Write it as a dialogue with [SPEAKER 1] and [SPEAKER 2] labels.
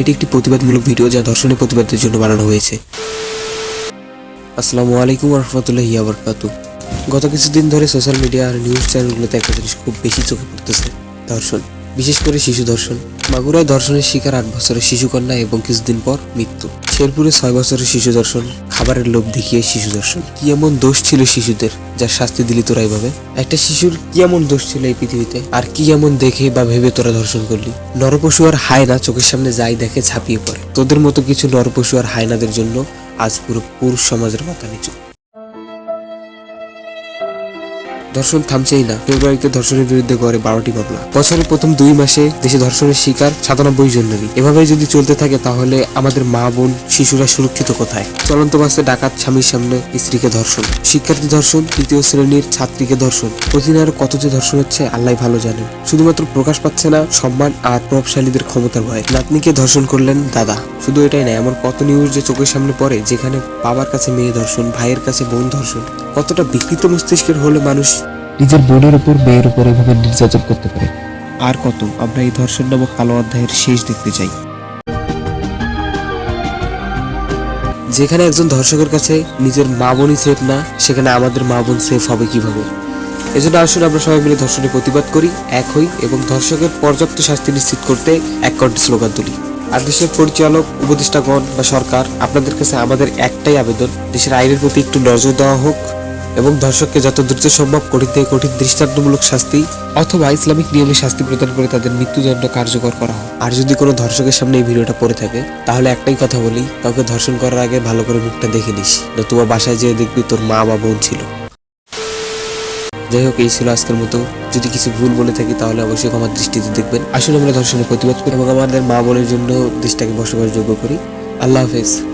[SPEAKER 1] এটি একটি প্রতিবাদমূলক ভিডিও যা ধর্ষণের প্রতিবাদের জন্য বানানো হয়েছে। আসসালামু আলাইকুম রহমতুল্লাহ ইয়াবরকাতু গত কিছুদিন ধরে সোশ্যাল মিডিয়া আর নিউজ চ্যানেলগুলোতে একটা জিনিস খুব বেশি চোখে পড়তেছে ধর্ষণ বিশেষ করে শিশু ধর্ষণ মাগুরায় ধর্ষণের শিকার আট বছরের শিশুকন্যা এবং কিছুদিন পর মৃত্যু। শেরপুরে ছয় বছরের শিশু ধর্ষণ খাবারের লোভ দেখিয়ে শিশু ধর্ষণ কি এমন দোষ ছিল শিশুদের যার শাস্তি দিলি তোরা এইভাবে একটা শিশুর কি এমন দোষ ছিল এই পৃথিবীতে? আর কি এমন দেখে বা ভেবে তোরা ধর্ষণ করলি? নরপশু আর হায়না চোখের সামনে যাই দেখে ঝাঁপিয়ে পড়ে। তোদের মতো কিছু নরপশু আর হায়নাদের জন্য আজ পুরো পুরুষ সমাজের মাথা নিচু। ধর্ষণ থামছেই না। ফেব্রুয়ারিতে ধর্ষণের বিরুদ্ধে গড়ে বারোটি মামলা। বছরের প্রথম দুই মাসে দেশে ধর্ষণের শিকার সাতানব্বই জন নারী। এভাবে যদি চলতে থাকে তাহলে আমাদের মা, বোন, শিশুরা সুরক্ষিত কোথায়? চলন্ত বাসে ডাকাত স্বামীর সামনে স্ত্রীকে ধর্ষণ। শিক্ষার্থী ধর্ষণ, তৃতীয় শ্রেণির ছাত্রীকে ধর্ষণ। প্রতিদিন আর কত যে ধর্ষণ হচ্ছে আল্লাহ ভালো জানেন শুধুমাত্র প্রকাশ পাচ্ছে না সম্মান আর প্রভাবশালীদের ক্ষমতার ভয়। নাতনিকে ধর্ষণ করলেন দাদা। শুধু এটাই না, এমন কত নিউজ যে চোখের সামনে পড়ে যেখানে বাবার কাছে মেয়ে ধর্ষণ, ভাইয়ের কাছে বোন ধর্ষণ। কতটা বিকৃত মস্তিষ্কের হলে মানুষ নিজের বোনের উপর, মেয়ের উপর এভাবে নির্যাতন করতে পারে। আর কত? আমরা এই ধর্ষণ নামক কালো অধ্যায়ের শেষ দেখতে চাই। যেখানে একজন ধর্ষকের কাছে নিজের মা বোনই সেফ না, সেখানে আমাদের মা বোন সেফ হবে কীভাবে? এজন্য আসুন আমরা সবাই মিলে ধর্ষণের প্রতিবাদ করি, এক হই এবং ধর্ষকের পর্যাপ্ত শাস্তি নিশ্চিত করতে এক কণ্ঠে স্লোগান তুলি। আর দেশের পরিচালক, উপদেষ্টাগণ বা সরকার, আপনাদের কাছে আমাদের একটাই আবেদন, দেশের আইনের প্রতি একটু নজর দেওয়া হোক এবং ধর্ষককে যত দ্রুত সম্ভব কঠিন কঠিন দৃষ্টান্তমূলক শাস্তি অথবা ইসলামিক নিয়মে শাস্তি প্রদান করে তাদের মৃত্যুদণ্ড কার্যকর করা হয় আর যদি কোনো ধর্ষকের সামনে এই ভিডিওটা পড়ে থাকে, তাহলে একটাই কথা বলি, কাউকে ধর্ষণ করার আগে ভালো করে মুখটা দেখে নিস, নতুবা বাসায় যেয়ে দেখবি তোর মা বা বোন ছিল। যাই হোক, এই ছিল আজকের মতো। যদি কিছু ভুল বলে থাকি, তাহলে অবশ্যই আমার দৃষ্টিতে দেখবেন। আসলে আমরা ধর্ষণের প্রতিবাদ করি এবং আমাদের মা বোনের জন্য দেশটাকে বসবাসযোগ্য করি। আল্লাহ হাফেজ।